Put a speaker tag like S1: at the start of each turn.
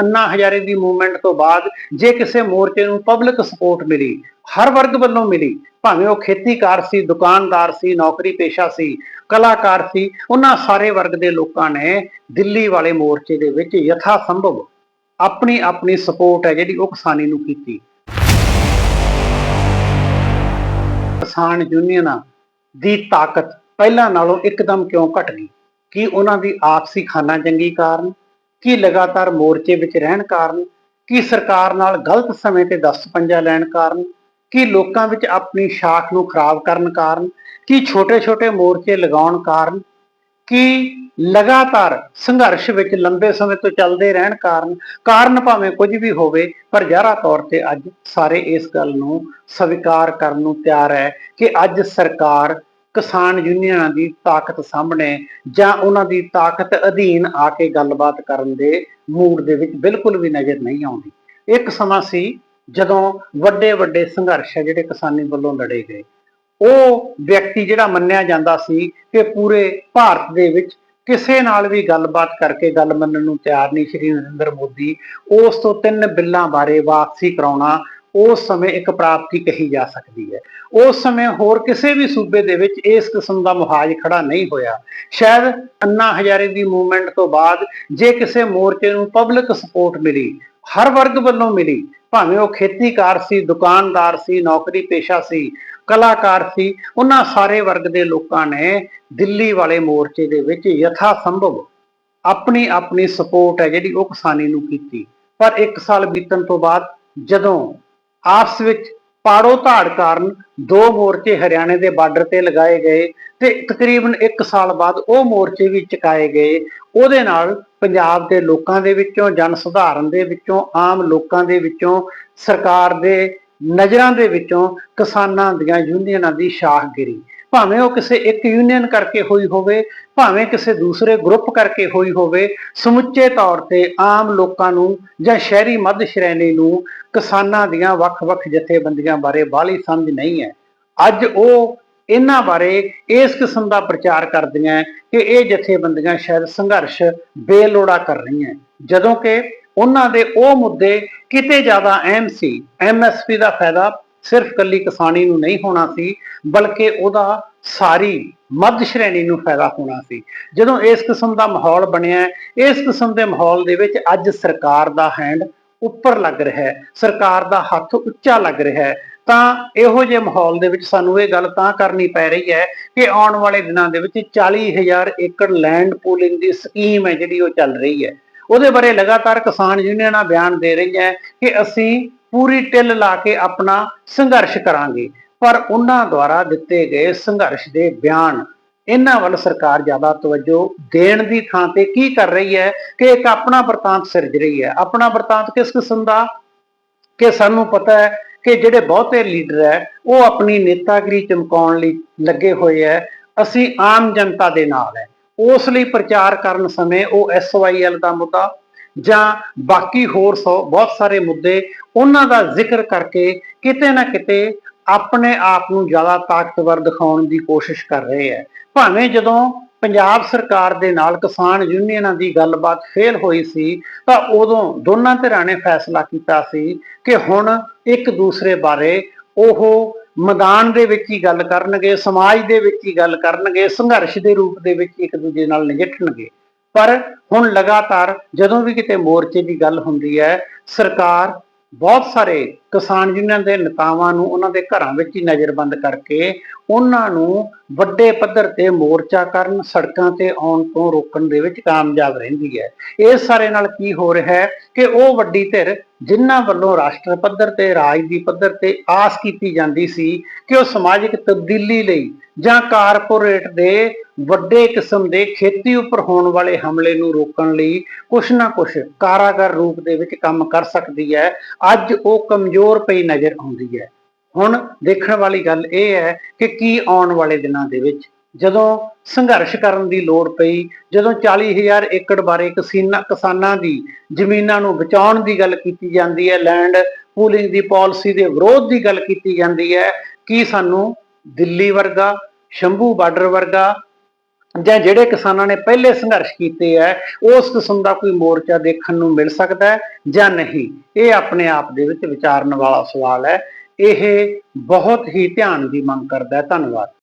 S1: ਅੰਨਾ ਹਜ਼ਾਰੇ ਦੀ movement ਤੋਂ ਬਾਅਦ ਜੇ ਕਿਸੇ ਮੋਰਚੇ ਨੂੰ ਪਬਲਿਕ ਸਪੋਰਟ ਮਿਲੀ, ਹਰ ਵਰਗ ਵੱਲੋਂ ਮਿਲੀ, ਭਾਵੇਂ ਉਹ ਖੇਤੀਕਾਰ ਸੀ, ਦੁਕਾਨਦਾਰ ਸੀ, ਨੌਕਰੀ ਪੇਸ਼ਾ ਸੀ, ਕਲਾਕਾਰ ਸੀ, ਉਹਨਾਂ ਸਾਰੇ ਵਰਗ ਦੇ ਲੋਕਾਂ ਨੇ ਦਿੱਲੀ ਵਾਲੇ ਮੋਰਚੇ ਦੇ ਵਿੱਚ ਯਥਾ ਸੰਭਵ ਆਪਣੀ ਆਪਣੀ ਸਪੋਰਟ ਹੈ ਜਿਹੜੀ ਉਹ ਕਿਸਾਨੀ ਨੂੰ ਕੀਤੀ। ਕਿਸਾਨ ਯੂਨੀਅਨਾਂ ਦੀ ਤਾਕਤ ਪਹਿਲਾਂ ਨਾਲੋਂ ਇੱਕਦਮ ਕਿਉਂ ਘਟ ਗਈ? ਕੀ ਉਹਨਾਂ ਦੀ ਆਪਸੀ ਖਾਨਾ ਚੰਗੀ ਕਾਰਨ? ਕੀ ਲਗਾਤਾਰ ਮੋਰਚੇ ਵਿੱਚ ਰਹਿਣ ਕਾਰਨ, ਕੀ ਸਰਕਾਰ ਨਾਲ ਗਲਤ ਸਮੇਂ ਤੇ ਦਸਤ ਪੰਜਾ ਲੈਣ ਕਾਰਨ, ਕੀ ਲੋਕਾਂ ਵਿੱਚ ਆਪਣੀ ਸ਼ਾਖ ਨੂੰ ਖਰਾਬ ਕਰਨ ਕਾਰਨ, ਕੀ ਛੋਟੇ-ਛੋਟੇ ਮੋਰਚੇ ਲਗਾਉਣ ਕਾਰਨ, ਕੀ ਲਗਾਤਾਰ ਸੰਘਰਸ਼ ਵਿੱਚ ਲੰਬੇ ਸਮੇਂ ਤੋਂ ਚੱਲਦੇ ਰਹਿਣ ਕਾਰਨ ਕਾਰਨ ਭਾਵੇਂ ਕੁਝ ਵੀ ਹੋਵੇ, ਪਰ ਜ਼ਾਹਰਾ ਤੌਰ ਤੇ ਅੱਜ ਸਾਰੇ ਇਸ ਗੱਲ ਨੂੰ ਸਵੀਕਾਰ ਕਰਨ ਨੂੰ ਤਿਆਰ ਹੈ ਕਿ ਅੱਜ ਸਰਕਾਰ ਕਿਸਾਨ ਯੂਨੀਅਨਾਂ ਦੀ ਤਾਕਤ ਸਾਹਮਣੇ ਜਾਂ ਉਹਨਾਂ ਦੀ ਤਾਕਤ ਅਧੀਨ ਆ ਕੇ ਗੱਲਬਾਤ ਕਰਨ ਦੇ ਮੂਡ ਦੇ ਵਿੱਚ ਬਿਲਕੁਲ ਵੀ ਨਜ਼ਰ ਨਹੀਂ ਆਉਂਦੀ। ਇੱਕ ਸਮਾਂ ਸੀ ਜਦੋਂ ਵੱਡੇ ਵੱਡੇ ਸੰਘਰਸ਼ ਹੈ ਜਿਹੜੇ ਕਿਸਾਨੀ ਵੱਲੋਂ ਲੜੇ ਗਏ। ਉਹ ਵਿਅਕਤੀ ਜਿਹੜਾ ਮੰਨਿਆ ਜਾਂਦਾ ਸੀ ਕਿ ਪੂਰੇ ਭਾਰਤ ਦੇ ਵਿੱਚ ਕਿਸੇ ਨਾਲ ਵੀ ਗੱਲਬਾਤ ਕਰਕੇ ਗੱਲ ਮੰਨਣ ਨੂੰ ਤਿਆਰ ਨਹੀਂ, ਸ਼੍ਰੀ ਨਰਿੰਦਰ ਮੋਦੀ, ਉਸ ਤੋਂ ਤਿੰਨ ਬਿੱਲਾਂ ਬਾਰੇ ਵਾਪਸੀ ਕਰਾਉਣਾ ਉਸ ਸਮੇਂ ਇੱਕ ਪ੍ਰਾਪਤੀ ਕਹੀ ਜਾ ਸਕਦੀ ਹੈ। ਉਸ ਸਮੇਂ ਹੋਰ ਕਿਸੇ ਵੀ ਸੂਬੇ ਦੇ ਵਿੱਚ ਇਸ ਕਿਸਮ ਦਾ ਮੁਹਾਜ ਖੜਾ ਨਹੀਂ ਹੋਇਆ। ਸ਼ਾਇਦ ਅੰਨਾ ਹਜ਼ਾਰੇ ਦੀ ਮੂਵਮੈਂਟ ਤੋਂ ਬਾਅਦ ਜੇ ਕਿਸੇ ਮੋਰਚੇ ਨੂੰ ਪਬਲਿਕ ਸਪੋਰਟ ਮਿਲੀ, ਹਰ ਵਰਗ ਵੱਲੋਂ ਮਿਲੀ, ਭਾਵੇਂ ਉਹ ਖੇਤੀਕਾਰ ਸੀ, ਦੁਕਾਨਦਾਰ ਸੀ, ਨੌਕਰੀ ਪੇਸ਼ਾ ਸੀ, ਕਲਾਕਾਰ ਸੀ, ਉਹਨਾਂ ਸਾਰੇ ਵਰਗ ਦੇ ਲੋਕਾਂ ਨੇ ਦਿੱਲੀ ਵਾਲੇ ਮੋਰਚੇ ਦੇ ਵਿੱਚ ਯਥਾ ਸੰਭਵ ਆਪਣੀ ਆਪਣੀ ਸਪੋਰਟ ਹੈ ਜਿਹੜੀ ਉਹ ਕਿਸਾਨੀ ਨੂੰ ਕੀਤੀ। ਪਰ 1 ਸਾਲ ਬੀਤਣ ਤੋਂ ਬਾਅਦ ਜਦੋਂ ਆਪਸ ਵਿੱਚ ਪਾੜੋ ਧਾੜ ਕਾਰਨ ਦੋ ਮੋਰਚੇ ਹਰਿਆਣੇ ਦੇ ਬਾਰਡਰ ਤੇ ਲਗਾਏ ਗਏ ਤੇ ਤਕਰੀਬਨ 1 ਸਾਲ ਬਾਅਦ ਉਹ ਮੋਰਚੇ ਵੀ ਚੁਕਾਏ ਗਏ। ਉਹਦੇ ਨਾਲ ਪੰਜਾਬ ਦੇ ਲੋਕਾਂ ਦੇ ਵਿੱਚੋਂ, ਜਨ ਸੁਧਾਰਨ ਦੇ ਵਿੱਚੋਂ, ਆਮ ਲੋਕਾਂ ਦੇ ਵਿੱਚੋਂ, ਸਰਕਾਰ ਦੇ ਨਜ਼ਰਾਂ ਦੇ ਵਿੱਚੋਂ ਕਿਸਾਨਾਂ ਦੀਆਂ ਯੂਨੀਅਨਾਂ ਦੀ ਸ਼ਾਖ ਗਿਰੀ ਭਾਵੇਂ ਉਹ ਕਿਸੇ ਇੱਕ ਯੂਨੀਅਨ ਕਰਕੇ ਹੋਈ ਹੋਵੇ, ਭਾਵੇਂ ਕਿਸੇ ਦੂਸਰੇ ਗਰੁੱਪ ਕਰਕੇ ਹੋਈ ਹੋਵੇ, ਸਮੁੱਚੇ ਤੌਰ ਤੇ ਆਮ ਲੋਕਾਂ ਨੂੰ ਜਾਂ ਸ਼ਹਿਰੀ ਮੱਧ ਸ਼੍ਰੇਣੀ ਨੂੰ ਕਿਸਾਨਾਂ ਦੀਆਂ ਵੱਖ-ਵੱਖ ਜਥੇਬੰਦੀਆਂ ਬਾਰੇ ਬਾਹਲੀ ਸਮਝ ਨਹੀਂ ਹੈ। ਅੱਜ ਉਹ ਇਹਨਾਂ ਬਾਰੇ ਇਸ ਕਿਸਮ ਦਾ ਪ੍ਰਚਾਰ ਕਰਦੀਆਂ ਕਿ ਇਹ ਜਥੇਬੰਦੀਆਂ ਸ਼ਾਇਦ ਸੰਘਰਸ਼ ਬੇਲੋੜਾ ਕਰ ਰਹੀਆਂ ਜਦੋਂ ਕਿ ਉਹਨਾਂ ਦੇ ਉਹ ਮੁੱਦੇ ਕਿਤੇ ਜ਼ਿਆਦਾ ਅਹਿਮ ਸੀ। ਐਮਐਸਪੀ ਦਾ ਫਾਇਦਾ ਸਿਰਫ ਕੱਲੀ ਕਿਸਾਨੀ ਨੂੰ ਨਹੀਂ ਹੋਣਾ ਸੀ, ਬਲਕਿ ਉਹਦਾ ਸਾਰੀ ਮੱਧ ਸ਼੍ਰੇਣੀ ਨੂੰ ਫਾਇਦਾ ਹੋਣਾ ਸੀ। ਜਦੋਂ ਇਸ ਕਿਸਮ ਦਾ ਮਾਹੌਲ ਬਣਿਆ, ਇਸ ਕਿਸਮ ਦੇ ਮਾਹੌਲ ਦੇ ਵਿੱਚ ਅੱਜ ਸਰਕਾਰ ਦਾ ਹੈਂਡ ਉੱਪਰ ਲੱਗ ਰਿਹਾ ਹੈ, ਸਰਕਾਰ ਦਾ ਹੱਥ ਉੱਚਾ ਲੱਗ ਰਿਹਾ ਹੈ। ਤਾਂ ਇਹੋ ਜਿਹੇ ਮਾਹੌਲ ਦੇ ਵਿੱਚ ਸਾਨੂੰ ਇਹ ਗੱਲ ਤਾਂ ਕਰਨੀ ਪੈ ਰਹੀ ਹੈ ਕਿ ਆਉਣ ਵਾਲੇ ਦਿਨਾਂ ਦੇ ਵਿੱਚ 40000 ਏਕੜ ਲੈਂਡ ਪੂਲਿੰਗ ਦੀ ਸਕੀਮ ਹੈ ਜਿਹੜੀ ਉਹ ਚੱਲ ਰਹੀ ਹੈ। ਉਹਦੇ ਬਾਰੇ ਲਗਾਤਾਰ ਕਿਸਾਨ ਯੂਨੀਅਨਾਂ ਬਿਆਨ ਦੇ ਰਹੀਆਂ ਕਿ ਅਸੀਂ ਪੂਰੀ ਟਿੱਲ ਲਾ ਕੇ ਆਪਣਾ ਸੰਘਰਸ਼ ਕਰਾਂਗੇ। ਪਰ ਉਹਨਾਂ ਦੁਆਰਾ ਦਿੱਤੇ ਗਏ ਸੰਘਰਸ਼ ਦੇ ਬਿਆਨ ਇਹਨਾਂ ਵੱਲ ਸਰਕਾਰ ਜ਼ਿਆਦਾ ਤਵੱਜੋ ਦੇਣ ਦੀ ਥਾਂ ਤੇ ਕੀ ਕਰ ਰਹੀ ਹੈ ਕਿ ਇੱਕ ਆਪਣਾ ਵਰਤਾਂਤ ਸਿਰਜ ਰਹੀ ਹੈ। ਆਪਣਾ ਵਰਤਾਂਤ ਕਿਸ ਕਿਸਮ ਦਾ? ਕਿ ਸਾਨੂੰ ਪਤਾ ਹੈ ਕਿ ਜਿਹੜੇ ਬਹੁਤੇ ਲੀਡਰ ਹੈ, ਉਹ ਆਪਣੀ ਨੇਤਾਗਰੀ ਚਮਕਾਉਣ ਲਈ ਲੱਗੇ ਹੋਏ ਹੈ। ਅਸੀਂ ਆਮ ਜਨਤਾ ਦੇ ਨਾਲ ਹੈ। ਉਸ ਲਈ ਪ੍ਰਚਾਰ ਕਰਨ ਸਮੇਂ ਉਹ ਐਸਵਾਈਐਲ ਦਾ ਮੁੱਦਾ ਜਾਂ ਬਾਕੀ ਹੋਰ ਸੌ, ਬਹੁਤ ਸਾਰੇ ਮੁੱਦੇ, ਉਹਨਾਂ ਦਾ ਜ਼ਿਕਰ ਕਰਕੇ ਕਿਤੇ ਨਾ ਕਿਤੇ ਆਪਣੇ ਆਪ ਨੂੰ ਜ਼ਿਆਦਾ ਤਾਕਤਵਰ ਦਿਖਾਉਣ ਦੀ ਕੋਸ਼ਿਸ਼ ਕਰ ਰਹੇ ਹੈ। ਭਾਵੇਂ ਜਦੋਂ ਪੰਜਾਬ ਸਰਕਾਰ ਦੇ ਨਾਲ ਕਿਸਾਨ ਯੂਨੀਅਨਾਂ ਦੀ ਗੱਲਬਾਤ ਫੇਲ ਹੋਈ ਸੀ, ਤਾਂ ਉਦੋਂ ਦੋਨਾਂ ਧਿਰਾਂ ਨੇ ਫੈਸਲਾ ਕੀਤਾ ਸੀ ਕਿ ਹੁਣ ਇੱਕ ਦੂਸਰੇ ਬਾਰੇ ਉਹ ਮੈਦਾਨ ਦੇ ਵਿੱਚ ਹੀ ਗੱਲ ਕਰਨਗੇ, ਸਮਾਜ ਦੇ ਵਿੱਚ ਹੀ ਗੱਲ ਕਰਨਗੇ, ਸੰਘਰਸ਼ ਦੇ ਰੂਪ ਦੇ ਵਿੱਚ ਇੱਕ ਦੂਜੇ ਨਾਲ ਨਜਿੱਠਣਗੇ। ਪਰ ਹੁਣ ਲਗਾਤਾਰ ਜਦੋਂ ਵੀ ਕਿਤੇ ਮੋਰਚੇ ਦੀ ਗੱਲ ਹੁੰਦੀ ਹੈ ਸਰਕਾਰ ਬਹੁਤ ਸਾਰੇ ਕਿਸਾਨ ਯੂਨੀਅਨ ਦੇ ਨੇਤਾਵਾਂ ਨੂੰ ਉਹਨਾਂ ਦੇ ਘਰਾਂ ਵਿੱਚ ਹੀ ਨਜ਼ਰਬੰਦ ਕਰਕੇ ਉਹਨਾਂ ਨੂੰ ਵੱਡੇ ਪੱਧਰ ਤੇ ਮੋਰਚਾ ਕਰਨ, ਸੜਕਾਂ ਤੇ ਆਉਣ ਤੋਂ ਰੋਕਣ ਦੇ ਵਿੱਚ ਕਾਮਯਾਬ ਰਹਿੰਦੀ ਹੈ। ਇਹ ਸਾਰੇ ਨਾਲ ਕੀ ਹੋ ਰਿਹਾ ਹੈ ਕਿ ਉਹ ਵੱਡੀ ਧਿਰ ਜਿਨ੍ਹਾਂ ਵੱਲੋਂ ਰਾਸ਼ਟਰ ਪੱਧਰ ਤੇ, ਰਾਜ ਦੀ ਪੱਧਰ ਤੇ ਆਸ ਕੀਤੀ ਜਾਂਦੀ ਸੀ ਕਿ ਉਹ ਸਮਾਜਿਕ ਤਬਦੀਲੀ ਲਈ ਜਾਂ ਕਾਰਪੋਰੇਟ ਦੇ ਵੱਡੇ ਕਿਸਮ ਦੇ ਖੇਤੀ ਉੱਪਰ ਹੋਣ ਵਾਲੇ ਹਮਲੇ ਨੂੰ ਰੋਕਣ ਲਈ ਕੁਛ ਨਾ ਕੁਛ ਕਾਰਾਗਰ ਰੂਪ ਦੇ ਵਿੱਚ ਕੰਮ ਕਰ ਸਕਦੀ ਹੈ। ਅੱਜ ਉਹ ਕਮਜ਼ੋਰ ਪਈ ਨਜ਼ਰ ਆਉਂਦੀ ਹੈ। ਹੁਣ ਦੇਖਣ ਵਾਲੀ ਗੱਲ ਇਹ ਹੈ ਕਿ ਕੀ ਆਉਣ ਵਾਲੇ ਦਿਨਾਂ ਦੇ ਵਿੱਚ ਜਦੋਂ ਸੰਘਰਸ਼ ਕਰਨ ਦੀ ਲੋੜ ਪਈ, ਜਦੋਂ 40000 ਏਕੜ ਬਾਰੇ ਕਿਸਾਨਾਂ ਕਿਸਾਨਾਂ ਦੀ ਜ਼ਮੀਨਾਂ ਨੂੰ ਬਚਾਉਣ ਦੀ ਗੱਲ ਕੀਤੀ ਜਾਂਦੀ ਹੈ ਲੈਂਡ ਪੂਲਿੰਗ ਦੀ ਪਾਲਿਸੀ ਦੇ ਵਿਰੋਧ ਦੀ ਗੱਲ ਕੀਤੀ ਜਾਂਦੀ ਹੈ, ਕੀ ਸਾਨੂੰ ਦਿੱਲੀ ਵਰਗਾ, ਸ਼ੰਭੂ ਬਾਰਡਰ ਵਰਗਾ ਜਾਂ ਜਿਹੜੇ ਕਿਸਾਨਾਂ ਨੇ ਪਹਿਲੇ ਸੰਘਰਸ਼ ਕੀਤੇ ਹੈ ਉਸ ਕਿਸਮ ਦਾ ਕੋਈ ਮੋਰਚਾ ਦੇਖਣ ਨੂੰ ਮਿਲ ਸਕਦਾ ਹੈ ਜਾਂ ਨਹੀਂ? ਇਹ ਆਪਣੇ ਆਪ ਦੇ ਵਿੱਚ ਵਿਚਾਰਨ ਵਾਲਾ ਸਵਾਲ ਹੈ। ਇਹ ਬਹੁਤ ਹੀ ਧਿਆਨ ਦੀ ਮੰਗ ਕਰਦਾ ਹੈ। ਧੰਨਵਾਦ।